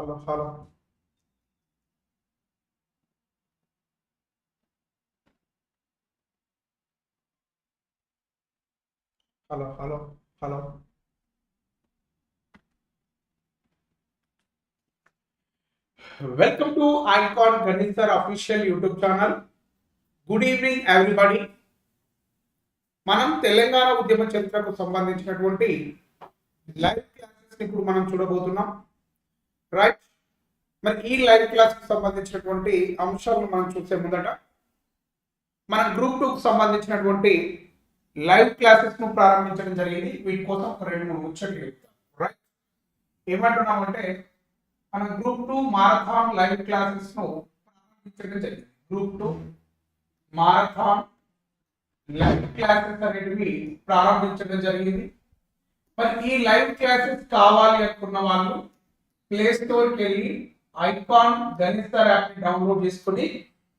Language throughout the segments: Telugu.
Hello hello hello hello hello welcome to icon Ganith sir official YouTube channel good evening everybody మనం తెలంగాణ ఉద్యమ చరిత్రకు సంబంధించినటువంటి లైవ్ క్లాసెస్ ఇప్పుడు మనం చూడబోతున్నాం. రైట్ మరి ఈ లైవ్ క్లాస్కి సంబంధించినటువంటి అంశాలను మనం చూసే ముందట మన గ్రూప్ టూకి సంబంధించినటువంటి లైవ్ క్లాసెస్ను ప్రారంభించడం జరిగింది. వీటి కోసం ఒక రెండు మూడు ముచ్చట్లు చెప్తాం. రైట్ ఏమంటున్నామంటే మన గ్రూప్ టూ మారథాన్ లైవ్ క్లాసెస్ను ప్రారంభించడం జరిగింది. Group two marathon live classes అనేటివి ప్రారంభించడం జరిగింది. మరి ఈ లైవ్ క్లాసెస్ కావాలి అనుకున్న వాళ్ళు ప్లే స్టోర్కి వెళ్ళి ఐకాన్ గణితర్ యాప్ డౌన్లోడ్ చేసుకుని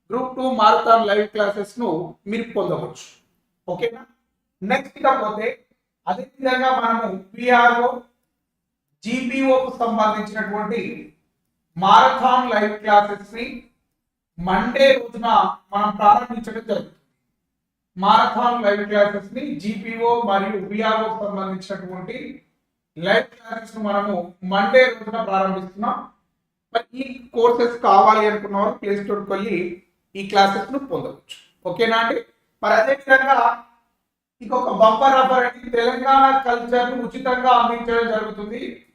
గ్రూప్ టూ మారథాన్ లైవ్ క్లాసెస్ను మీరు పొందవచ్చు. ఓకేనా నెక్స్ట్ కాకపోతే అదే విధంగా మనము పిఆర్ఓ జీపీఓకు సంబంధించినటువంటి మారథాన్ లైవ్ క్లాసెస్ని మండే రోజున మనం ప్రారంభించడం జరుగుతుంది. మారథాన్ లైవ్ క్లాసెస్ని జీపీఓ మరియు పిఆర్ఓకు సంబంధించినటువంటి లైవ్ క్లాసెస్ మనము మండే రోజున ప్రారంభిస్తున్నాం. మరి ఈ కోర్సెస్ కావాలి అనుకున్న వారు ప్లే స్టోర్కి వెళ్ళి ఈ క్లాసెస్ను పొందవచ్చు. ఓకేనా అండి? మరి అదే విధంగా ఇంకొక బంపర్ ఆఫర్ అండి తెలంగాణ కల్చర్ను ఉచితంగా అందించడం జరుగుతుంది.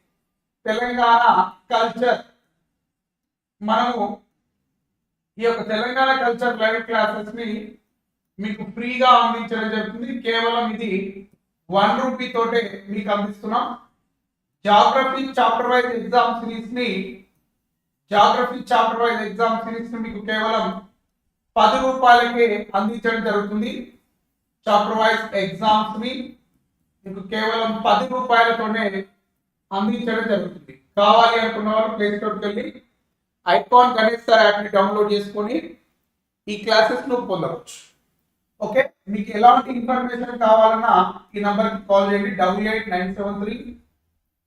తెలంగాణ కల్చర్ మనము ఈ యొక్క తెలంగాణ కల్చర్ లైవ్ క్లాసెస్ని మీకు ఫ్రీగా అందించడం జరుగుతుంది. కేవలం ఇది వన్ రూపీ తోటే మీకు అందిస్తున్నాం. జాగ్రఫీ చాప్టర్ వైజ్ ఎగ్జామ్ సిరీస్ని జాగ్రఫీ చాప్టర్ వైజ్ ఎగ్జామ్ సిరీస్ని మీకు కేవలం పది రూపాయలకే అందించడం జరుగుతుంది. చాప్టర్ వైజ్ ఎగ్జామ్స్ని మీకు కేవలం పది రూపాయలతోనే అందించడం జరుగుతుంది. కావాలి అనుకున్న వాళ్ళు ప్లే స్టోర్కి వెళ్ళి ఐకాన్ గణేష్ సార్ యాప్ని డౌన్లోడ్ చేసుకొని ఈ క్లాసెస్ను పొందవచ్చు. ఓకే? మీకు ఎలాంటి ఇన్ఫర్మేషన్ కావాలన్నా ఈ నంబర్కి కాల్ చేయండి. Double eight nine seven three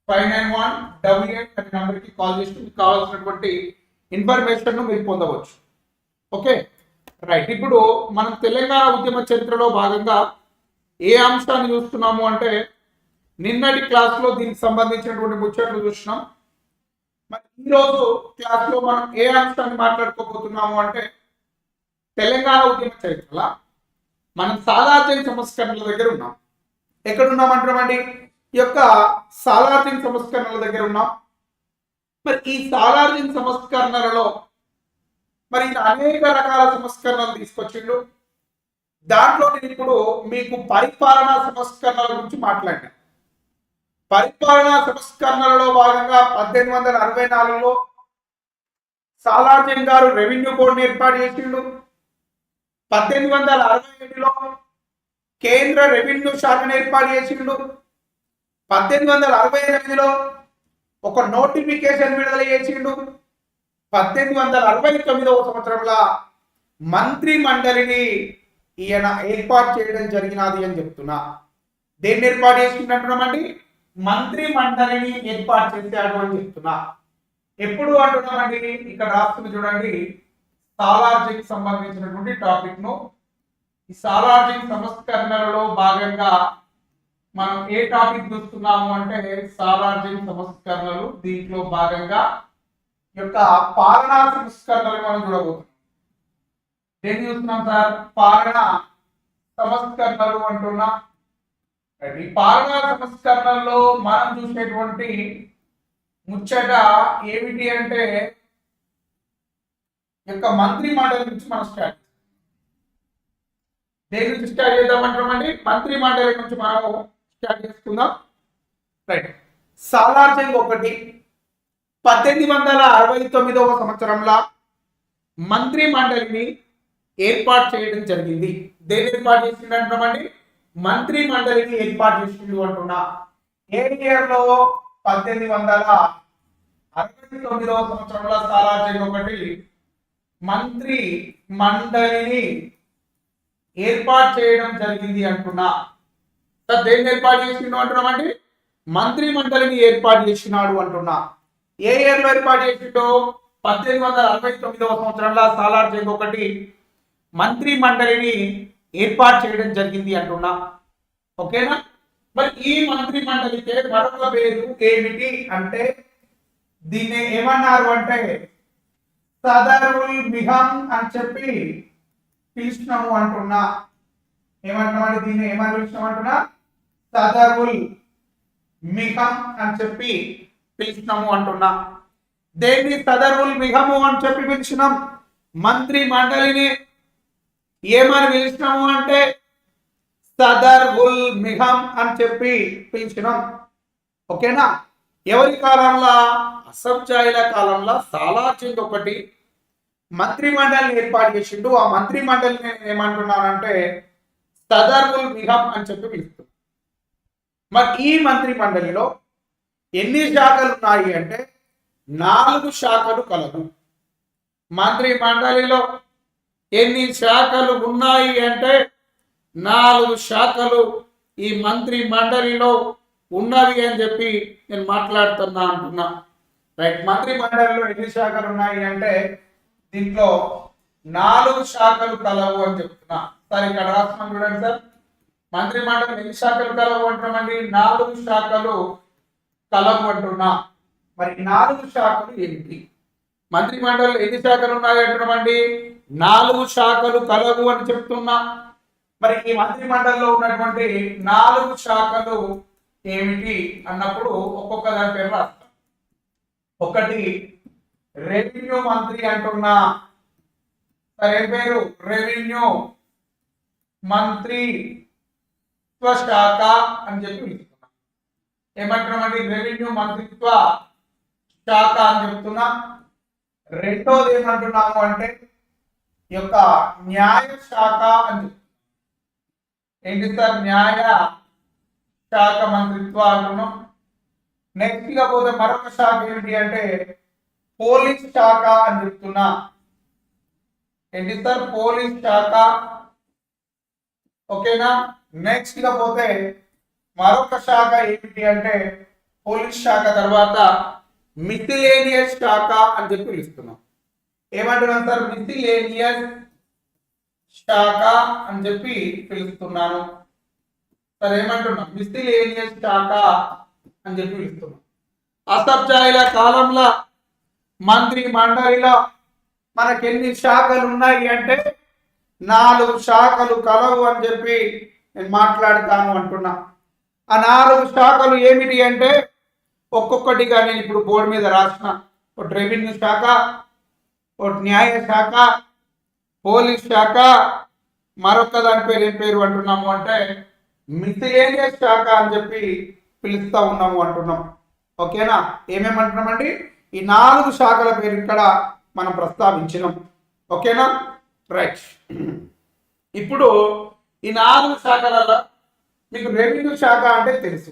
five nine one double eight అనే కాల్ చేసి మీకు కావాల్సినటువంటి ఇన్ఫర్మేషన్ను మీరు పొందవచ్చు. ఓకే? రైట్. ఇప్పుడు మనం తెలంగాణ ఉద్యమ చరిత్రలో భాగంగా ఏ అంశాన్ని చూస్తున్నాము అంటే నిన్నటి క్లాస్లో దీనికి సంబంధించినటువంటి ముచ్చట్లు చూసినాం. మరి ఈరోజు క్లాస్లో మనం ఏ అంశాన్ని మాట్లాడుకోబోతున్నాము అంటే తెలంగాణ ఉద్యమ చరిత్రలా? మనం సాధారణ సంస్కరణల దగ్గర ఉన్నాం. ఎక్కడ ఉన్నామంటామండి యొక్క సాలార్జంగ్ సంస్కరణల దగ్గర ఉన్నాం. మరి ఈ సాలార్జిన్ సంస్కరణలలో మరి అనేక రకాల సంస్కరణలు తీసుకొచ్చిండు. దాంట్లో నేను ఇప్పుడు మీకు పరిపాలనా సంస్కరణల గురించి మాట్లాడినా. పరిపాలనా సంస్కరణలలో భాగంగా పద్దెనిమిది వందల అరవై నాలుగులో సాలార్జన్ గారు రెవెన్యూ బోర్డుని ఏర్పాటు చేసిండు. పద్దెనిమిది వందల అరవై ఏడులో కేంద్ర రెవెన్యూ శాఖను ఏర్పాటు చేసిండు. పద్దెనిమిది వందల అరవై ఎనిమిదిలో ఒక నోటిఫికేషన్ విడుదల చేసిండు. పద్దెనిమిది వందల అరవై తొమ్మిదవ సంవత్సరంలో మంత్రి మండలిని ఈయన ఏర్పాటు చేయడం జరిగినది అని చెప్తున్నా. దేన్ని ఏర్పాటు చేసుకున్నట్టున్నామండి మంత్రి మండలిని ఏర్పాటు చేశాడు అని చెప్తున్నా. ఎప్పుడు అంటున్నామండి ఇక్కడ రాస్తుంది చూడండి. సాలార్జీకి సంబంధించినటువంటి టాపిక్ను ఈ సాలార్జిక్ సంస్కరణలలో భాగంగా మనం ఏ టాపిక్ చూస్తున్నాము అంటే సాలార్జన్ సంస్కరణలు దీంట్లో భాగంగా ఈ యొక్క పాలనా సంస్కరణలు మనం చూడబోతున్నాం. దేన్ని చూస్తున్నాం సార్? పాలన సంస్కరణలు అంటున్నా. ఈ పాలనా సంస్కరణల్లో మనం చూసేటువంటి ముచ్చట ఏమిటి అంటే యొక్క మంత్రి మండలి నుంచి మనం స్టార్ట్ దేని నుంచి స్టార్ట్ చేద్దామంటామండి మంత్రి మండలి నుంచి మనము స్టార్ట్ చేసుకుందాం. రైట్ సాలార్జంగ్ ఒకటి. పద్దెనిమిది వందల అరవై తొమ్మిదవ సంవత్సరంలో మంత్రి మండలిని ఏర్పాటు చేయడం జరిగింది. దేని ఏర్పాటు చేసిండు అంటున్నామండి? మంత్రి మండలిని ఏర్పాటు చేసిండు అంటున్నా. ఏ ఇయర్లో పద్దెనిమిది వందల అరవై తొమ్మిదవ సంవత్సరంలో సాలార్జంగ్ ఒకటి. మంత్రి మండలిని ఏర్పాటు చేయడం జరిగింది అంటున్నా. సార్ దేన్ని ఏర్పాటు చేసిండు అంటున్నామండి మంత్రి మండలిని ఏర్పాటు చేసినాడు అంటున్నా. ఏ ఇయర్లో ఏర్పాటు చేసిండో? పద్దెనిమిది వందల అరవై తొమ్మిదవ సంవత్సరంలో సాలార్ జంగ్ ఒకటి మంత్రి మండలిని ఏర్పాటు చేయడం జరిగింది అంటున్నా. ఓకేనా? మరి ఈ మంత్రి మండలికి మరొక పేరు ఏమిటి అంటే దీన్ని ఏమన్నారు అంటే సదరుల్ మిహం అని చెప్పి పిలిచినాము అంటున్నా. ఏమంటున్నామంటే దీన్ని ఏమని పిలిచినాం అంటున్నా? తదవుల్ మిహం అని చెప్పి పిలిచినాము అంటున్నా. దేన్ని సదరుల్ మిహము అని చెప్పి పిలిచినాం? మంత్రి మండలిని ఏమని పిలిచినాము అంటే సదర్ ఉల్ మిహం అని చెప్పి పిలిచినాం. ఓకేనా? ఎవరి కాలంలో? అసంజాయిల కాలంలో సాలార్చింగ్ ఒకటి. మంత్రి మండలిని ఏర్పాటు చేసిండు. ఆ మంత్రి మండలిని ఏమంటున్నానంటే సదర్ ఉల్ మిహం అని చెప్పి పిలుస్తున్నాం మరి ఈ మంత్రి మండలిలో ఎన్ని శాఖలు ఉన్నాయి అంటే నాలుగు శాఖలు కలదు. మంత్రి మండలిలో ఎన్ని శాఖలు ఉన్నాయి అంటే నాలుగు శాఖలు ఈ మంత్రి మండలిలో ఉన్నవి అని చెప్పి నేను మాట్లాడుతున్నా అంటున్నా. రైట్ మంత్రి మండలిలో ఎన్ని శాఖలు ఉన్నాయి అంటే దీంట్లో నాలుగు శాఖలు కలవు అని చెప్తున్నా. సార్ ఇక్కడ రాస్తున్నాం చూడండి సార్. మంత్రి మండలి ఎన్ని శాఖలు కలవు నాలుగు శాఖలు కలవు అంటున్నా. మరి నాలుగు శాఖలు ఏమిటి? మంత్రి మండలిలో ఎన్ని శాఖలు ఉన్నాయి అంటున్నామండి? నాలుగు శాఖలు కలవు అని చెప్తున్నా. మరి ఈ మంత్రి మండలిలో ఉన్నటువంటి నాలుగు శాఖలు ఏమిటి అన్నప్పుడు ఒక్కొక్క దాని పేరు రాస్తాం. ఒకటి రెవెన్యూ మంత్రి అంటున్నా. సరే పేరు? రెవెన్యూ మంత్రి శాఖ అని చెప్పి పిలుస్తున్నాం ఏమంటున్నామండి? రెవెన్యూ మంత్రిత్వ శాఖ అని చెప్తున్నా. రెండోది ఏమంటున్నాము అంటే ఈ యొక్క న్యాయ శాఖ అని ఏంటి సార్ న్యాయ శాఖ మంత్రిత్వ అంటున్నాం. నెక్స్ట్గా పోతే మరొక శాఖ ఏమిటి అంటే పోలీస్ శాఖ అని చెప్తున్నా. ఏంటి సార్ పోలీస్ శాఖ ఓకేనా? నెక్స్ట్గా పోతే మరొక శాఖ ఏమిటి అంటే పోలీస్ శాఖ తర్వాత మిథిలేనియస్ శాఖ అని చెప్పి పిలుస్తున్నాం. ఏమంటున్నాం సార్? మిథిలేనియస్ శాఖ అని చెప్పి పిలుస్తున్నాను. సార్ ఏమంటున్నాం? మిథిలేనియస్ శాఖ అని చెప్పి పిలుస్తున్నాం. అసబ్జాయిల కాలంలో మంత్రి మండలిలో మనకి ఎన్ని శాఖలు ఉన్నాయి అంటే నాలుగు శాఖలు కలవు అని చెప్పి నేను మాట్లాడతాను అంటున్నా. ఆ నాలుగు శాఖలు ఏమిటి అంటే ఒక్కొక్కటిగా నేను ఇప్పుడు బోర్డు మీద రాసిన ఒకటి రెవెన్యూ శాఖ ఒకటి న్యాయ శాఖ పోలీస్ శాఖ మరొక దాని పేరు ఏం పేరు అంటున్నాము అంటే మిథిలేనియస్ శాఖ అని చెప్పి పిలుస్తా ఉన్నాము అంటున్నాం. ఓకేనా? ఏమేమంటున్నామండి? ఈ నాలుగు శాఖల పేరు ఇక్కడ మనం ప్రస్తావించినాం. ఓకేనా? రైట్ ఇప్పుడు ఈ నాలుగు శాఖలలో మీకు రెవెన్యూ శాఖ అంటే తెలుసు.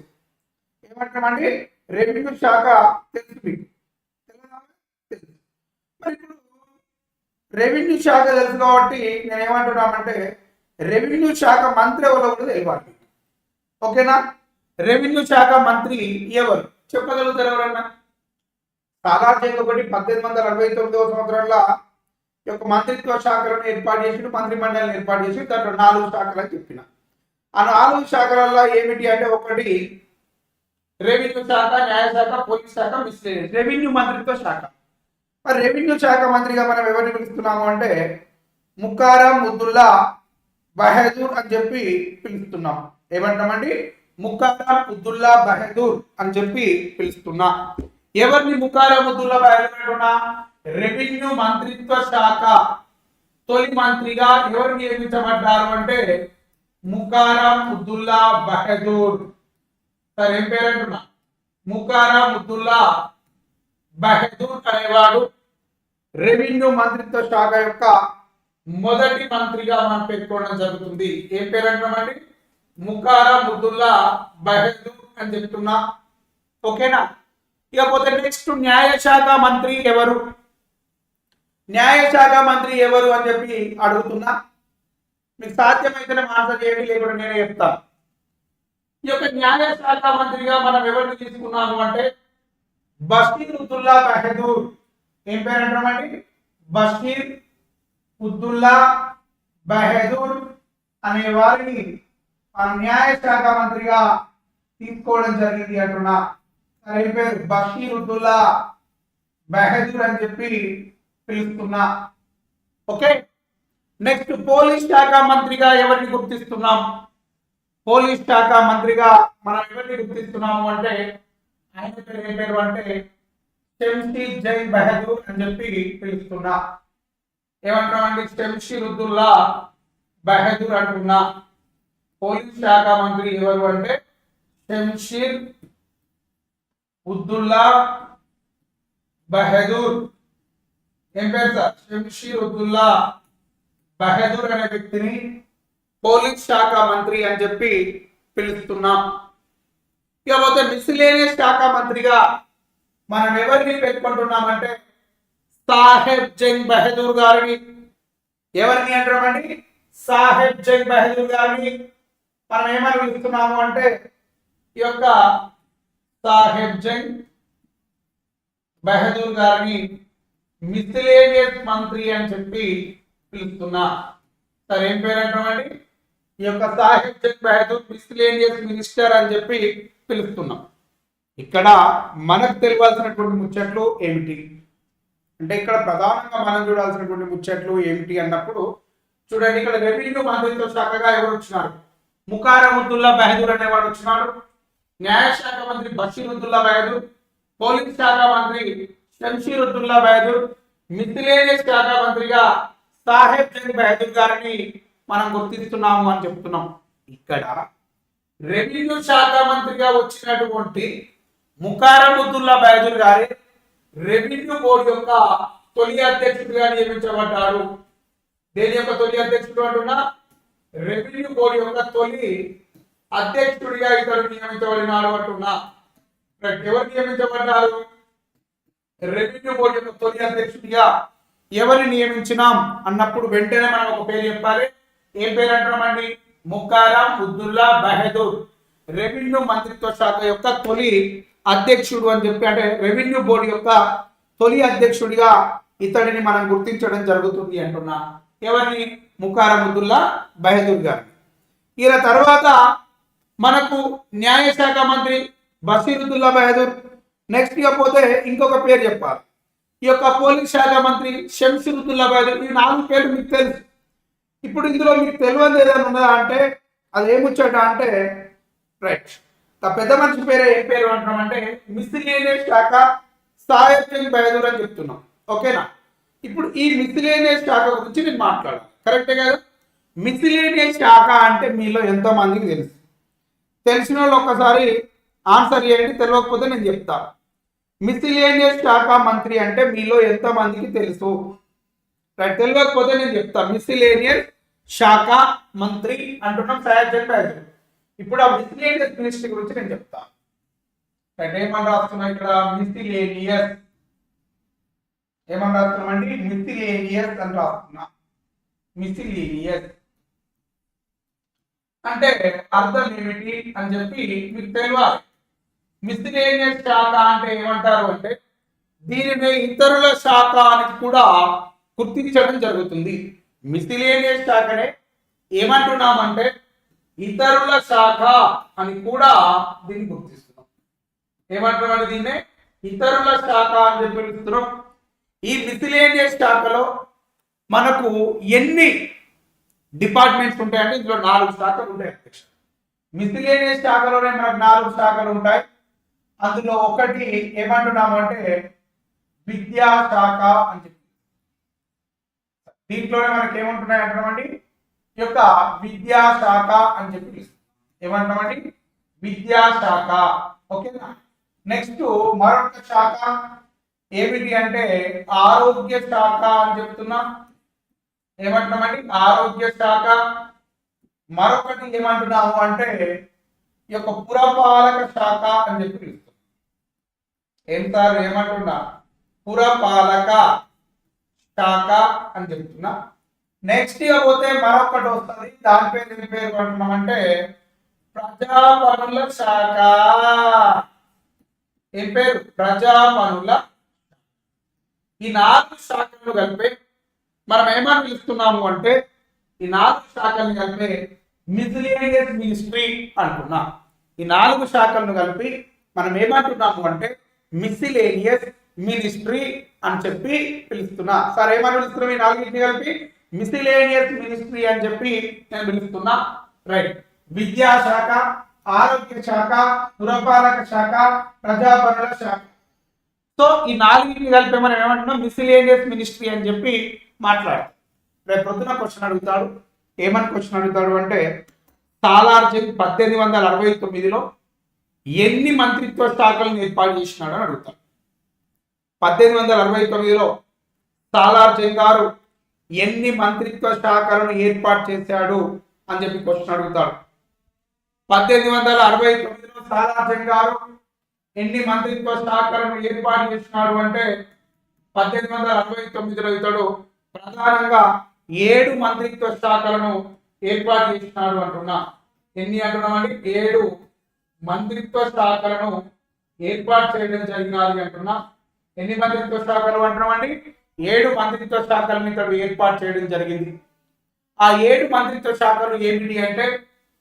ఏమంటామండి రెవెన్యూ శాఖ తెలుసు మీకు. తెలంగాణ తెలుసు. మరి ఇప్పుడు రెవెన్యూ శాఖ తెలుసు కాబట్టి నేను ఏమంటున్నామంటే రెవెన్యూ శాఖ మంత్రి ఎవరో కూడా తెలియాలి ఓకేనా? రెవెన్యూ శాఖ మంత్రి ఎవరు? చెప్పగలుగుతారు ఎవరన్నా? సాధారణ ఒకటి పద్దెనిమిది వందల అరవై తొమ్మిదవ సంవత్సరంలో యొక్క మంత్రిత్వ శాఖలను ఏర్పాటు చేసి మంత్రి మండలిని ఏర్పాటు చేసి దాంట్లో నాలుగు శాఖలు అని చెప్పిన. ఆ నాలుగు శాఖలలో ఏమిటి అంటే ఒకటి రెవెన్యూ శాఖ న్యాయశాఖ పోలీస్ శాఖ మిస్లేనియస్ రెవెన్యూ మంత్రిత్వ శాఖ. మరి రెవెన్యూ శాఖ మంత్రిగా మనం ఎవరిని పిలుస్తున్నాము అంటే ముక్కారం ముద్దుల్లా బహదూర్ అని చెప్పి పిలుస్తున్నాం. ఏమంటామండి? ముక్కారం ముద్దుల్లా బహదూర్ అని చెప్పి పిలుస్తున్నా. ఎవరిని ముక్కారం ముద్దుల్లా బహదూర్ అంటున్నా? రెవెన్యూ మంత్రిత్వ శాఖ. తొలి మంత్రిగా ఎవరు నియమించబడ్డారు అంటే ముకారం ముద్దుల్లా బహదూర్. సార్ ఏం పేరు అంటున్నా ముకారా ముద్దుల్లా బహదూర్ అనేవాడు రెవెన్యూ మంత్రిత్వ శాఖ యొక్క మొదటి మంత్రిగా మనం పెట్టుకోవడం జరుగుతుంది. ఏం పేరు అంటున్నామండి ముకారా ముద్దుల్లా బహదూర్ అని చెప్తున్నా. ఓకేనా? ఇకపోతే నెక్స్ట్ న్యాయశాఖ మంత్రి ఎవరు? న్యాయశాఖ మంత్రి ఎవరు అని చెప్పి అడుగుతున్నా. మీకు సాధ్యమైతేనే ఆన్సర్ చేయండి లేకుండా నేనే చెప్తాను ఈ యొక్క న్యాయశాఖ మంత్రిగా మనం ఎవరిని తీసుకున్నాము అంటే బషీర్ ఉద్దుల్లా బహదూర్ ఏం పేరు అంటామండి బషీర్ ఉద్దుల్లా బహదూర్ అనే వారిని మన న్యాయ శాఖ మంత్రిగా తీసుకోవడం జరిగింది అంటున్నా. సరే పేరు? బషీర్ ఉద్దుల్లా బహదూర్ అని చెప్పి పిలుస్తున్నా. ఓకే? నెక్స్ట్ పోలీస్ శాఖ మంత్రిగా ఎవరిని గుర్తిస్తున్నాం? పోలీస్ శాఖ మంత్రిగా మనం ఎవరిని గుర్తిస్తున్నాము అంటే ఆయన పేరు ఏం పేరు అంటే శంషీ జై బహదూర్ అని చెప్పి పిలుస్తున్నా. ఏమంటామండి శంషీర్ ఉద్దుల్లా బహదూర్ అంటున్నా. పోలీస్ శాఖ మంత్రి ఎవరు అంటే శంషీర్ ఉద్దుల్లా బహదూర్ ఏం పేరు సార్? షంషీర్ ఉద్దుల్లా బహదూర్ అనే వ్యక్తిని పోలీస్ శాఖ మంత్రి అని చెప్పి పిలుస్తున్నాం. ఇకపోతే మిస్లేనియస్ శాఖ మంత్రిగా మనం ఎవరిని పేర్కొంటున్నామంటే సాహెబ్ జంగ్ బహదూర్ గారిని. ఎవరిని అంటామండి సాహెబ్ జంగ్ బహదూర్ గారిని. మనం ఏమని పిలుస్తున్నాము అంటే ఈ యొక్క సాహెబ్ జంగ్ బహదూర్ గారిని మిస్లేనియస్ మంత్రి అని చెప్పి పిలుస్తున్నా. సార్ ఏం పేరు అంటామండి ఈ యొక్క సాహిత్య జంగ్ బహదూర్ మిస్లేనియస్ మినిస్టర్ అని చెప్పి పిలుస్తున్నాం. ఇక్కడ మనకు తెలియాల్సినటువంటి ముచ్చట్లు ఏమిటి? అంటే ఇక్కడ ప్రధానంగా మనం చూడాల్సినటువంటి ముచ్చట్లు ఏమిటి అన్నప్పుడు చూడండి ఇక్కడ రెవెన్యూ మంత్రిత్వ శాఖగా ఎవరు వచ్చినారు? ముఖారముద్దుల్లా బహదూర్ అనేవాడు వచ్చినాడు. న్యాయశాఖ మంత్రి బషీరుద్దుల్లా బహదూర్ పోలీస్ శాఖ మంత్రి షంషీరుద్దుల్లా బహదూర్ మిథిలేనియస్ శాఖ మంత్రిగా సాహెబ్ జంగ్ బహదూర్ గారిని మనం గుర్తిస్తున్నాము అని చెప్తున్నాం. ఇక్కడ రెవెన్యూ శాఖ మంత్రిగా వచ్చినటువంటి ముఖారముద్దుల్లా బహదూర్ గారి రెవెన్యూ బోర్డు యొక్క తొలి అధ్యక్షుడిగా నియమించబడ్డారు. దేని యొక్క తొలి అధ్యక్షుడు అంటున్నా? రెవెన్యూ బోర్డు యొక్క తొలి అధ్యక్షుడిగా ఇతడు నియమించబడినాడు అంటున్నా. ఎవరు నియమించబడ్డారు? రెవెన్యూ బోర్డు యొక్క తొలి అధ్యక్షుడిగా ఎవరిని నియమించినాం అన్నప్పుడు వెంటనే మనం ఒక పేరు చెప్పాలి. ఏం పేరు అంటున్నామండి ముక్కారాం ఉద్దుల్లా బహదూర్. రెవెన్యూ మంత్రిత్వ శాఖ యొక్క తొలి అధ్యక్షుడు అని చెప్పి అంటే రెవెన్యూ బోర్డు యొక్క తొలి అధ్యక్షుడిగా ఇతడిని మనం గుర్తించడం జరుగుతుంది అంటున్నా. ఎవరిని? ముక్కారం ఉద్దుల్లా బహదూర్ గారిని. ఈయన తర్వాత మనకు న్యాయశాఖ మంత్రి బసీరుద్దుల్లా బహదూర్ నెక్స్ట్ ఇక పోతే ఇంకొక పేరు చెప్పాలి. ఈ యొక్క పోలీస్ శాఖ మంత్రి షంషీరుద్దుల్లా ఈ నాలుగు పేర్లు మీకు తెలుసు. ఇప్పుడు ఇందులో మీకు తెలియదు ఏదైనా ఉన్నదా అంటే అది ఏముచ్చట అంటే రైట్. ఆ పెద్ద మనిషి పేరు ఏం పేరు అంటున్నామంటే మిస్సిలేనియస్ శాఖ సాయత్యం చంద్ అని చెప్తున్నాం. ఓకేనా? ఇప్పుడు ఈ మిస్సిలేనియస్ శాఖ గురించి నేను మాట్లాడాలి. కరెక్టే కదా? మిస్సిలేనియస్ శాఖ అంటే మీలో ఎంతో మందికి తెలుసు. తెలిసిన వాళ్ళు ఒక్కసారి ఆన్సర్ చేయండి తెలియకపోతే నేను చెప్తాను మిసిలేనియస్ శాఖ మంత్రి అంటే మీలో ఎంత మందికి తెలుసు? రైట్ తెలియకపోతే నేను చెప్తా. మిసిలేనియస్ శాఖ మంత్రి అంటున్నాం సహాయ్ చెప్పారు ఇప్పుడు ఆ మిసిలేనియస్ మినిస్ట్రీ గురించి నేను చెప్తా. రైట్ ఏమని రాస్తున్నా ఇక్కడ? మిసిలేనియస్ ఏమని రాస్తున్నామండి? మిసిలేనియస్ అని రాస్తున్నా. మిస్సిలేనియస్. అంటే అర్థం ఏమిటి అని చెప్పి మీకు తెలియాలి. మిస్సిలేనియస్ శాఖ అంటే ఏమంటారు అంటే దీనిని ఇతరుల శాఖ అని కూడా గుర్తించడం జరుగుతుంది. మిస్సిలేనియస్ శాఖనే ఏమంటున్నామంటే ఇతరుల శాఖ అని కూడా దీన్ని గుర్తిస్తున్నాం. ఏమంటున్నాడు దీన్నే? ఇతరుల శాఖ అని చెప్పి పిలుస్తున్నాం. ఈ మిస్సిలేనియస్ శాఖలో మనకు ఎన్ని డిపార్ట్మెంట్స్ ఉంటాయంటే ఇందులో నాలుగు శాఖలు ఉంటాయి అధ్యక్ష. మిస్సిలేనియస్ శాఖలోనే మనకు నాలుగు శాఖలు ఉంటాయి. అందులో ఒకటి ఏమంటున్నామంటే విద్యా శాఖ అని చెప్పి. దీంట్లోనే మనకి ఏమంటున్నాయి అంటున్నామండి? ఈ యొక్క విద్యా శాఖ అని చెప్పి పిలుస్తాం. ఏమంటామండి విద్యా శాఖ. ఓకేనా? నెక్స్ట్ మరొక శాఖ ఏమిటి అంటే ఆరోగ్య శాఖ అని చెప్తున్నా. ఏమంటున్నామండి? ఆరోగ్య శాఖ. మరొకటి ఏమంటున్నాము అంటే ఈ యొక్క పురపాలక శాఖ అని చెప్పి పిలుస్తాం. ఏం సార్? ఏమంటున్నా? పురపాలక శాఖ అని చెప్తున్నా. నెక్స్ట్ ఇక పోతే మరొకటి వస్తుంది. దాని పేరు ఏం పేరు అంటున్నామంటే ప్రజా పనుల శాఖ. ఏం పేరు? ప్రజా పనుల ఈ నాలుగు శాఖలను కలిపే మనం ఏమని పిలుస్తున్నాము అంటే ఈ నాలుగు శాఖలను కలిపే మిథిలేనియస్ మినిస్ట్రీ అంటున్నాం. ఈ నాలుగు శాఖలను కలిపి మనం ఏమంటున్నాము అంటే మిస్సిలేనియస్ మినిస్ట్రీ అని చెప్పి పిలుస్తున్నా. సార్ ఏమని పిలుస్తున్నాం ఈ నాలుగింటిని కలిపి మిసిలేనియస్ మినిస్ట్రీ అని చెప్పి నేను పిలుస్తున్నా. రైట్ విద్యాశాఖ ఆరోగ్య శాఖ పురపాలక శాఖ ప్రజాపరణ శాఖ. సో ఈ నాలుగింటిని కలిపి మనం ఏమంటున్నాం? మిసిలేనియస్ మినిస్ట్రీ అని చెప్పి మాట్లాడు. రేపు పొద్దున క్వశ్చన్ అడుగుతాడు. ఏమని క్వశ్చన్ అడుగుతాడు అంటే సాలార్జంగ్ పద్దెనిమిది వందల అరవై తొమ్మిదిలో ఎన్ని మంత్రిత్వ శాఖలను ఏర్పాటు చేసినాడు అని అడుగుతాడు పద్దెనిమిది వందల అరవై తొమ్మిదిలో సాలార్జంగ్ గారు ఎన్ని మంత్రిత్వ శాఖలను ఏర్పాటు చేశాడు అని చెప్పి క్వశ్చన్ అడుగుతాడు పద్దెనిమిది వందల అరవై తొమ్మిదిలో సాలార్జంగ్ గారు ఎన్ని మంత్రిత్వ శాఖలను ఏర్పాటు చేసినాడు అంటే పద్దెనిమిది వందల అరవై తొమ్మిదిలో ఇతడు ప్రధానంగా ఏడు మంత్రిత్వ శాఖలను ఏర్పాటు చేసినాడు అంటున్నా. ఎన్ని అంటున్నామండి? ఏడు మంత్రిత్వ శాఖలను ఏర్పాటు చేయడం జరిగినది అంటున్నా. ఎన్ని మంత్రిత్వ శాఖలు అంటున్నామండి ఏడు మంత్రిత్వ శాఖలను ఇక్కడ ఏర్పాటు చేయడం జరిగింది. ఆ ఏడు మంత్రిత్వ శాఖలు ఏమిటి అంటే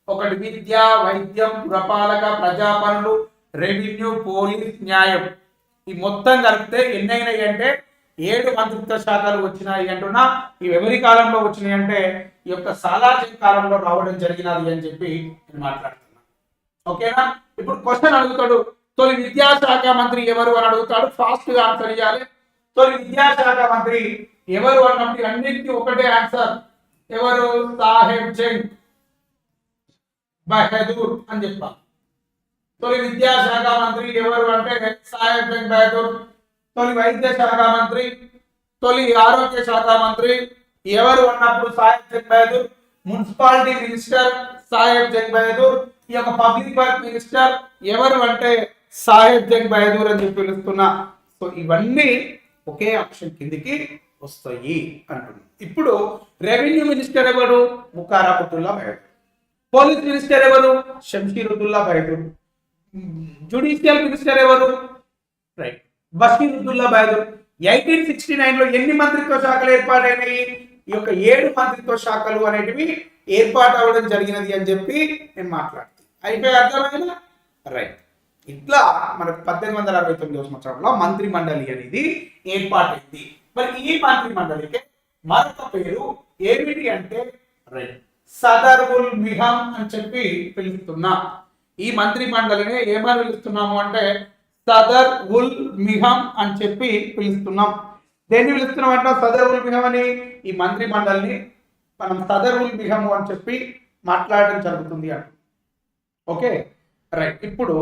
ఒకటి విద్య వైద్యం పురపాలక ప్రజాపనులు రెవెన్యూ పోలీస్ న్యాయం. ఈ మొత్తం కలిపితే ఎన్నైనాయి అంటే ఏడు మంత్రిత్వ శాఖలు వచ్చినాయి అంటున్నా. ఇవి ఎవరి కాలంలో వచ్చినాయి అంటే ఈ యొక్క సాలార్జంగ్ కాలంలో రావడం జరిగినది అని చెప్పి నేను ఓకేనా? ఇప్పుడు క్వశ్చన్ అడుగుతాడు. తొలి విద్యాశాఖ మంత్రి ఎవరు అని అడుగుతాడు. ఫాస్ట్గా ఆన్సర్ ఇవ్వాలి తొలి విద్యాశాఖ మంత్రి ఎవరు అన్నప్పుడు అన్నిటికీ ఒకటే ఆన్సర్ ఎవరు? సాహెబ్ జంగ్ బహదూర్ అని చెప్పాలి. తొలి విద్యాశాఖ మంత్రి ఎవరు అంటే సాహెబ్ జంగ్ బహదూర్. తొలి వైద్య శాఖ మంత్రి తొలి ఆరోగ్య శాఖ మంత్రి ఎవరు అన్నప్పుడు Saheb Jung Bahadur? Municipality minister Saheb Jung Bahadur. ఈ యొక్క పబ్లిక్ వర్క్ మినిస్టర్ ఎవరు అంటే సాహెబ్ జంగ్ బహదూర్ అని చెప్పి పిలుస్తున్నా. సో ఇవన్నీ ఒకే ఆప్షన్ కిందికి వస్తాయి అంటున్నాం ఇప్పుడు రెవెన్యూ మినిస్టర్ ఎవరు? ముఖారాపుతుల్లా బహదూర్. పోలీస్ మినిస్టర్ ఎవరు? షంషీరుద్దుల్లా బహదూర్. జుడిషియల్ మినిస్టర్ ఎవరు? Right. Basheeruddaula Bahadur. Eighteen sixty నైన్లో ఎన్ని మంత్రిత్వ శాఖలు ఏర్పాటైనాయి? ఈ యొక్క ఏడు మంత్రిత్వ శాఖలు అనేటివి ఏర్పాటు అవ్వడం జరిగినది అని చెప్పి నేను మాట్లాడుతాను అయిపోయి అర్థమైందా? రైట్ ఇట్లా మనకు పద్దెనిమిది వందల అరవై తొమ్మిదవ సంవత్సరంలో మంత్రి మండలి అనేది ఏర్పాటైంది. మరి ఈ మంత్రి మండలికి మరొక పేరు ఏమిటి అంటే రైట్ సదర్ ఉల్ మిహం అని చెప్పి పిలుస్తున్నా. ఈ మంత్రి మండలిని ఏమని పిలుస్తున్నాము అంటే సదర్ ఉల్ మిహం అని చెప్పి పిలుస్తున్నాం. దేన్ని పిలుస్తున్నాం అంటే సదర్ ఉల్ మిహం అని ఈ మంత్రి మండలిని మనం సదర్ ఉల్ మిహం అని చెప్పి మాట్లాడడం జరుగుతుంది అంట ఓకే రైట్. ఇప్పుడు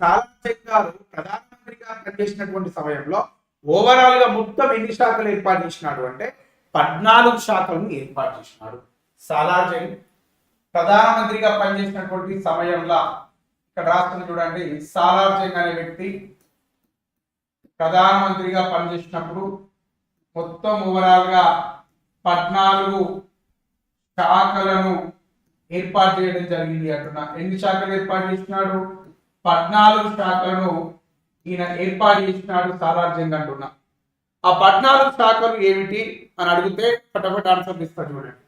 సాలార్జంగ్ గారు ప్రధానమంత్రిగా పనిచేసినటువంటి సమయంలో ఓవరాల్గా మొత్తం ఎన్ని శాఖలు ఏర్పాటు చేసినాడు అంటే పద్నాలుగు శాఖలను ఏర్పాటు చేసినాడు. సాలార్జంగ్ ప్రధానమంత్రిగా పనిచేసినటువంటి సమయంలో ఇక్కడ రాస్తుంది చూడండి. సాలార్జంగ్ అనే వ్యక్తి ప్రధానమంత్రిగా పనిచేసినప్పుడు మొత్తం ఓవరాల్గా పద్నాలుగు శాఖలను ఏర్పాటు చేయడం జరిగింది అంటున్నా. ఎన్ని శాఖలు ఏర్పాటు చేసినాడు? పద్నాలుగు శాఖలను ఈయన ఏర్పాటు చేసినాడు సాలార్జంగ్ అంటున్నా. ఆ పద్నాలుగు శాఖలు ఏమిటి అని అడిగితే ఫటాఫట్ ఆన్సర్ ఇస్తాడు చూడండి.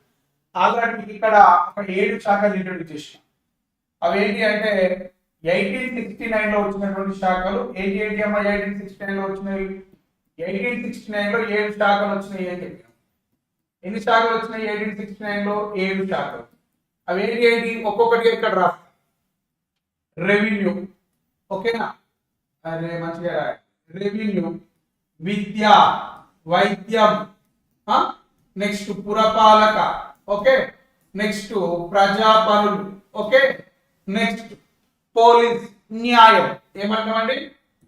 ఆల్రెడీ ఇక్కడ ఒక ఏడు శాఖలు ఇంట్రడ్యూస్ చేసిన. అవి ఏంటి అంటే ఎయిటీన్ సిక్స్టీ నైన్లో వచ్చినటువంటి శాఖలు ఏంటి ఏంటి అమ్మా ఎయిటీన్ సిక్స్టీ నైన్లో వచ్చినవి ఎయిటీన్ సిక్స్టీ నైన్లో ఏడు శాఖలు వచ్చినాయి అని చెప్పాను. ఎన్ని శాఖలు వచ్చినాయి? ఎయిటీన్ సిక్స్టీ నైన్లో ఏడు శాఖలు. అవి ఏంటి ఏంటి? ఒక్కొక్కటిగా ఇక్కడ రాస్తా రెవెన్యూ ఓకేనా? అరే మంచిగా రెవెన్యూ విద్య. వైద్యం. నెక్స్ట్ పురపాలక. ఓకే? నెక్స్ట్ ప్రజా పనులు ఓకే? Next police. న్యాయం. ఏమంటామండి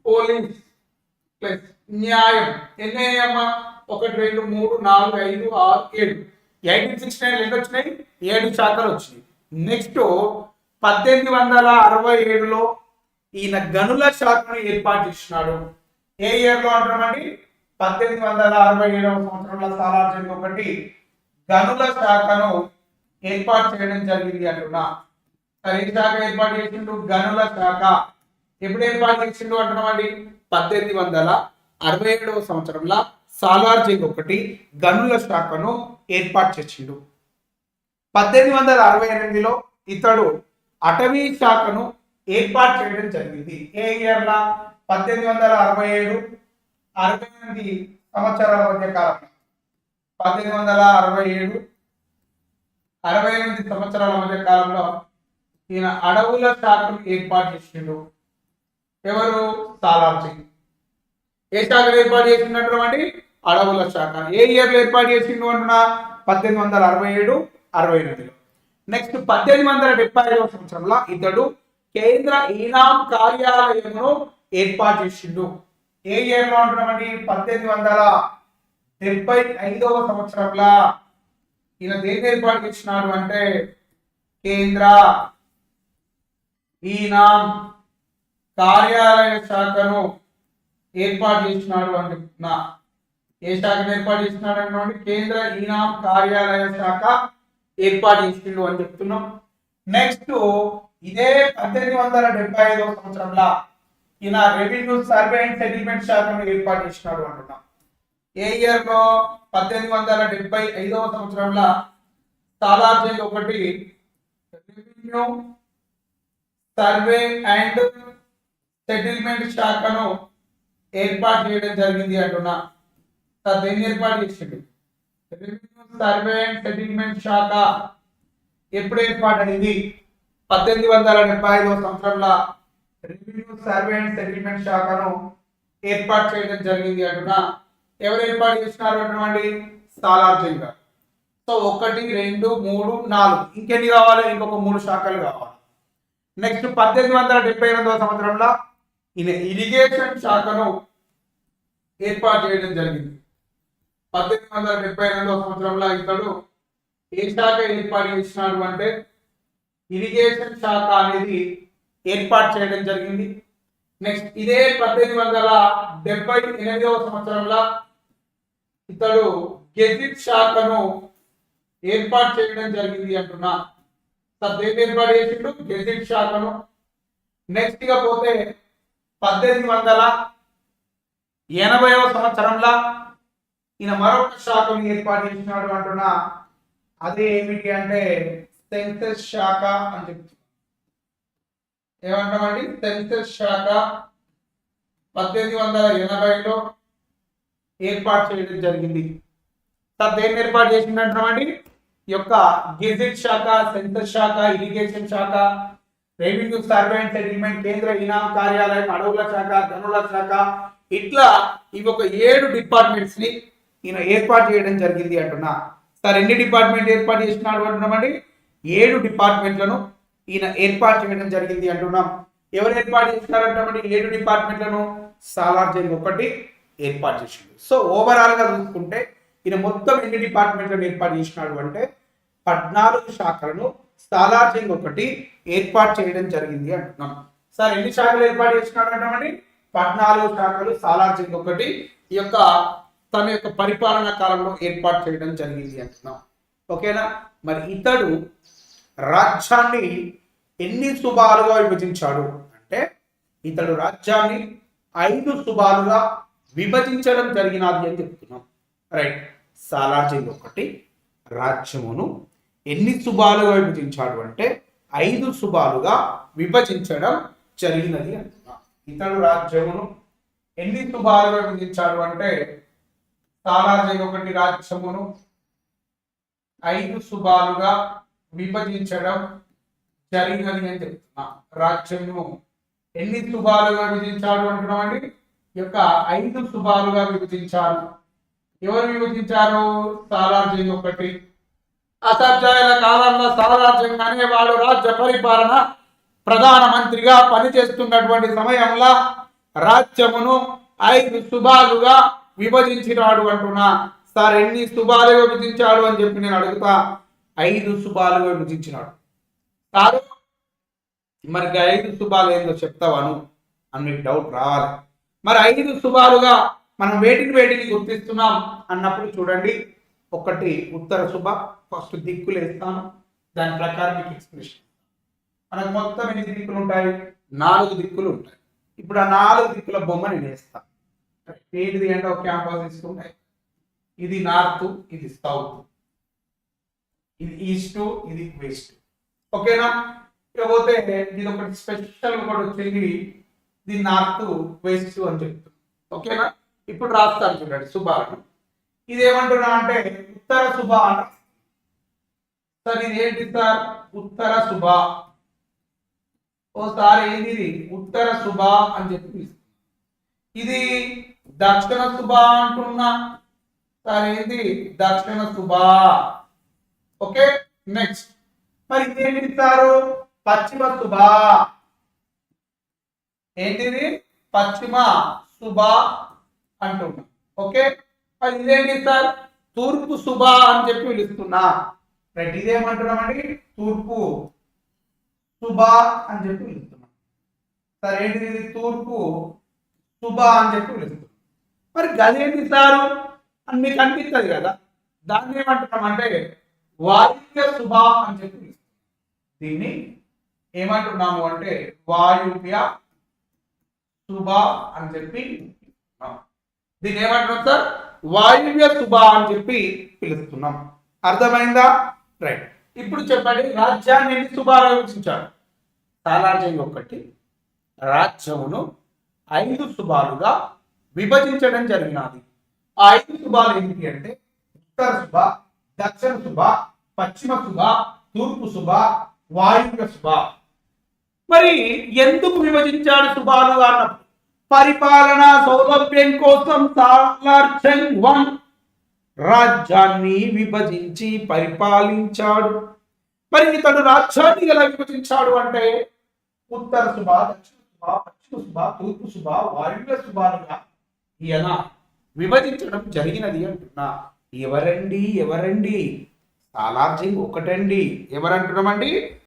పోలీస్ ప్లస్ న్యాయం. ఎన్ని అయ్యమ్మా ఒకటి రెండు మూడు నాలుగు ఐదు ఆరు ఏడు. ఎయిటీన్ సిక్స్టీ నైన్ ఎన్ని వచ్చినాయి ఏడు శాఖలు వచ్చినాయి. నెక్స్ట్ పద్దెనిమిది వందల అరవై ఏడులో ఈయన గనుల శాఖను ఏర్పాటు చేసినాడు. ఏ ఇయర్లో అంటామండి పద్దెనిమిది వందల అరవై ఏడవ సంవత్సరంలో సాలార్జంగ్ ఒకటి గనుల శాఖను ఏర్పాటు చేయడం జరిగింది అంటున్నా. సరే శాఖ ఏర్పాటు చేసిండు? గనుల శాఖ. ఎప్పుడు ఏర్పాటు చేసిండు అంటున్నామండి? పద్దెనిమిది వందల అరవై ఏడవ సంవత్సరంలో సాలార్జంగ్ ఒకటి గనుల శాఖను ఏర్పాటు చేసిండు. పద్దెనిమిది వందల అరవై ఎనిమిదిలో ఇతడు అటవీ శాఖను ఏర్పాటు చేయడం జరిగింది. ఏ ఇయర్లా? పద్దెనిమిది వందల అరవై ఏడు అరవై ఎనిమిది సంవత్సరాల మధ్య కాలంలో పద్దెనిమిది వందల అరవై ఏడు అరవై ఎనిమిది సంవత్సరాల మధ్య కాలంలో ఈయన అడవుల శాఖను ఏర్పాటు చేసిండు. ఎవరు? సాలార్జీ ఏ శాఖను ఏర్పాటు చేసినటువంటి అడవుల శాఖ. ఏ ఇయర్లో ఏర్పాటు చేసిండు అంటున్నా? పద్దెనిమిది వందల అరవై ఏడు అరవై ఎనిమిదిలో. నెక్స్ట్ పద్దెనిమిది వందల డెబ్బై ఐదవ సంవత్సరంలో ఇతడు కేంద్ర ఈనాం కార్యాలయమును ఏర్పాటు చేసిండు. ఏ ఇయర్లో అంటున్నామండి పద్దెనిమిది వందల డెబ్బై ఐదవ సంవత్సరంలో. ఈయన దేని ఏర్పాటు చేసినాడు అంటే కేంద్ర ఈనాం కార్యాలయ శాఖను ఏర్పాటు చేసినాడు అని చెప్తున్నా. ఏ శాఖను ఏర్పాటు చేస్తున్నాడు అంటే కేంద్ర ఈనాం కార్యాలయ శాఖ ఏర్పాటు చేసిండు అని చెప్తున్నాం. నెక్స్ట్ ఇదే పద్దెనిమిది వందల డెబ్బై ఐదవ సంవత్సరంలో ఈయన రెవెన్యూ సర్వే అండ్ సెటిల్మెంట్ శాఖను ఏర్పాటు చేసినాడు అంటున్నాం ఏ ఇయర్లో పద్దెనిమిది వందల డెబ్బై ఐదవ సంవత్సరంలో సాలార్జంగ్ ఒకటి రెవెన్యూ సర్వే అండ్ సెటిల్మెంట్ శాఖను ఏర్పాటు చేయడం జరిగింది అంటున్నా. దేన్ని ఏర్పాటు చేసింది రెవెన్యూ సర్వే అండ్ సెటిల్మెంట్ శాఖ ఎప్పుడు ఏర్పాటైంది పద్దెనిమిది వందల డెబ్బై ఐదవ సంవత్సరంలో రెవెన్యూ సర్వే అండ్ సెటిల్మెంట్ శాఖను ఏర్పాటు చేయడం జరిగింది అంటున్నా. ఎవరు ఏర్పాటు చేసినారు అంటున్నామండి? సాలార్జన్ గారు సో ఒకటి రెండు మూడు నాలుగు. ఇంకెన్ని కావాలి? ఇంకొక మూడు శాఖలు కావాలి. నెక్స్ట్ పద్దెనిమిది వందల డెబ్బై ఎనిమిదవ సంవత్సరంలో ఇరిగేషన్ శాఖను ఏర్పాటు చేయడం జరిగింది. పద్దెనిమిది వందల డెబ్బై ఎనిమిదవ సంవత్సరంలో ఇతడు ఏ శాఖ ఏర్పాటు చేసినాడు అంటే ఇరిగేషన్ శాఖ అనేది ఏర్పాటు చేయడం జరిగింది. నెక్స్ట్ ఇదే పద్దెనిమిది వందల డెబ్బై ఎనిమిదవ సంవత్సరంలో ఇతడు గెజిట్ శాఖను ఏర్పాటు చేయడం జరిగింది అంటున్నా. సార్ ఏర్పాటు చేసిండు? గెజిట్ శాఖను. నెక్స్ట్గా పోతే పద్దెనిమిది వందల ఎనభైవ సంవత్సరంలో ఈయన మరొక శాఖను ఏర్పాటు చేసినాడు అంటున్నా. అదే ఏమిటి అంటే సెన్సెస్ శాఖ అని చెప్తున్నా ఏమంటామండి? సెన్సెస్ శాఖ పద్దెనిమిది వందల ఎనభైలో ఏర్పాటు చేయడం జరిగింది. సార్ దేన్ని ఏర్పాటు చేసిందంటామండి ఈ యొక్క గెజిట్ శాఖ సెన్సస్ శాఖ ఇరిగేషన్ శాఖ రెవెన్యూ సర్వే అండ్ సెటిల్మెంట్ కేంద్ర ఇనాం కార్యాలయం అడవుల శాఖ గనుల శాఖ ఇట్లా ఇవి ఒక ఏడు డిపార్ట్మెంట్స్ని ఈయన ఏర్పాటు చేయడం జరిగింది అంటున్నా. సార్ ఎన్ని డిపార్ట్మెంట్ ఏర్పాటు చేసినాడు అంటున్నామండి ఏడు డిపార్ట్మెంట్లను ఈయన ఏర్పాటు చేయడం జరిగింది అంటున్నాం. ఎవరు ఏర్పాటు చేసినారంటామండి ఏడు డిపార్ట్మెంట్లను సాలార్జంగ్ ఒకటి ఏర్పాటు చేసింది. సో ఓవరాల్గా చూసుకుంటే ఈయన మొత్తం ఎన్ని డిపార్ట్మెంట్లను ఏర్పాటు చేసినాడు అంటే పద్నాలుగు శాఖలను సాలార్జంగ్ ఒకటి ఏర్పాటు చేయడం జరిగింది అంటున్నాం. సార్ ఎన్ని శాఖలు ఏర్పాటు చేసినాడు అంటామండి పద్నాలుగు శాఖలు సాలార్జంగ్ ఒకటి ఈ యొక్క తన యొక్క పరిపాలనా కాలంలో ఏర్పాటు చేయడం జరిగింది అంటున్నాం. ఓకేనా? మరి ఇతడు రాజ్యాన్ని ఎన్ని సుబాలుగా విభజించాడు అంటే ఇతడు రాజ్యాన్ని ఐదు సుబాలుగా విభజించడం జరిగినది అని చెప్తున్నాం. రైట్. సాలార్జంగ్ ఒకటి రాజ్యమును ఎన్ని సుబాలుగా విభజించాడు అంటే ఐదు సుబాలుగా విభజించడం జరిగినది అంటున్నాం. ఇతడు రాజ్యమును ఎన్ని శుభాలుగా విభజించాడు అంటే సాలార్జంగ్ ఒకటి రాజ్యమును ఐదు సుబాలుగా విభజించడం జరిగినది అని చెప్తున్నా. రాజ్యము ఎన్ని సుభాలుగా విభజించాడు అంటున్నామండి? యొక్క ఐదు సుభాలుగా విభజించారు ఎవరు విభజించారు? సాలార్జంగ్ ఒకటి అసభ్యాల కాలంలో సాలార్జంగ్ అనేవాడు రాజ్య పరిపాలన ప్రధానమంత్రిగా పనిచేస్తున్నటువంటి సమయంలో రాజ్యమును ఐదు సుబాలుగా విభజించినాడు అంటున్నా. సార్ ఎన్ని సుబాలుగా విభజించాడు అని చెప్పి నేను అడుగుతా. ఐదు శుభాలు విభజించినాడు. కాదు మరి ఐదు శుభాలు ఏందో చెప్తావాను అని మీకు డౌట్ రావాలి. మరి ఐదు శుభాలుగా మనం వేటిని వేటిని గుర్తిస్తున్నాం అన్నప్పుడు చూడండి. ఒకటి ఉత్తర శుభ ఫస్ట్ దిక్కులు వేస్తాను దాని ప్రకారం మీకు ఎక్స్ప్రెషన్ మనకు మొత్తం ఎన్ని దిక్కులు ఉంటాయి? నాలుగు దిక్కులు ఉంటాయి. ఇప్పుడు ఆ నాలుగు దిక్కుల బొమ్మ నేను ఏంటిది అంటే ఒక క్యాంపస్ తీసుకుంటే ఇది నార్త్ ఇది సౌత్ ఇది ఈస్ట్ ఇది వెస్ట్ ఓకేనా? ఇకపోతే ఇది ఒకటి స్పెషల్ కూడా వచ్చింది ఇది నార్త్ వెస్ట్ అని చెప్తుంది. ఓకేనా? ఇప్పుడు రాస్తాను చూడండి శుభాను ఇది ఏమంటున్నా అంటే ఉత్తర శుభ సార్ ఇది ఏంటి సార్? ఉత్తర సుబా ఓ సార్ ఏంది ఇది ఉత్తర శుభ అని చెప్పి ఇది దక్షిణ శుభ అంటున్నా. సార్ ఏంది దక్షిణ శుభ ఓకే నెక్స్ట్. మరి ఇదేంటి ఇస్తారు పశ్చిమ శుభ ఏంటిది? పశ్చిమ శుభ అంటున్నా. ఓకే మరి ఇదేంటి సార్? తూర్పు శుభ అని చెప్పి పిలుస్తున్నా. రైట్ ఇదేమంటున్నామండి? తూర్పు శుభ అని చెప్పి పిలుస్తున్నాం. సరే ఏంటిది ఇది తూర్పు శుభ అని చెప్పి పిలుస్తున్నాం. మరి గదేంటి ఇస్తారు అని మీకు అనిపిస్తుంది కదా. దాన్ని ఏమంటున్నామంటే వాయువ్య శుభ అని చెప్పి దీన్ని ఏమంటున్నాము అంటే వాయువ్య శుభ అని చెప్పి పిలుస్తున్నాం. దీన్ని ఏమంటున్నాం సార్? వాయువ్య శుభ అని చెప్పి పిలుస్తున్నాం. అర్థమైందా? రైట్. ఇప్పుడు చెప్పండి రాజ్యాన్ని ఎన్ని శుభాలు విభజించాడు సాలార్జంగ్ ఒకటి రాజ్యమును ఐదు శుభాలుగా విభజించడం జరిగినది. ఆ ఐదు శుభాలు ఏంటి అంటే ఉత్తర శుభ దక్షిణ శుభ పశ్చిమ శుభ తూర్పు శుభ వాయువ్య శుభ. మరి ఎందుకు విభజించాడు శుభాలు అన్నప్పుడు? పరిపాలన సౌలభ్యం కోసం సాలార్జంగ్ వన్. రాజ్యాన్ని విభజించి పరిపాలించాడు. మరి ఇతడు రాజ్యాన్ని ఎలా విభజించాడు అంటే ఉత్తర శుభ దక్షిణ శుభ పశ్చిమ శుభ తూర్పు శుభ వాయువ్య శుభాలుగా ఈయన విభజించడం జరిగినది అంటున్నా. ఎవరండి? ఎవరండి? సాలార్జీ ఒకటండి. ఎవరంటున్నామండి?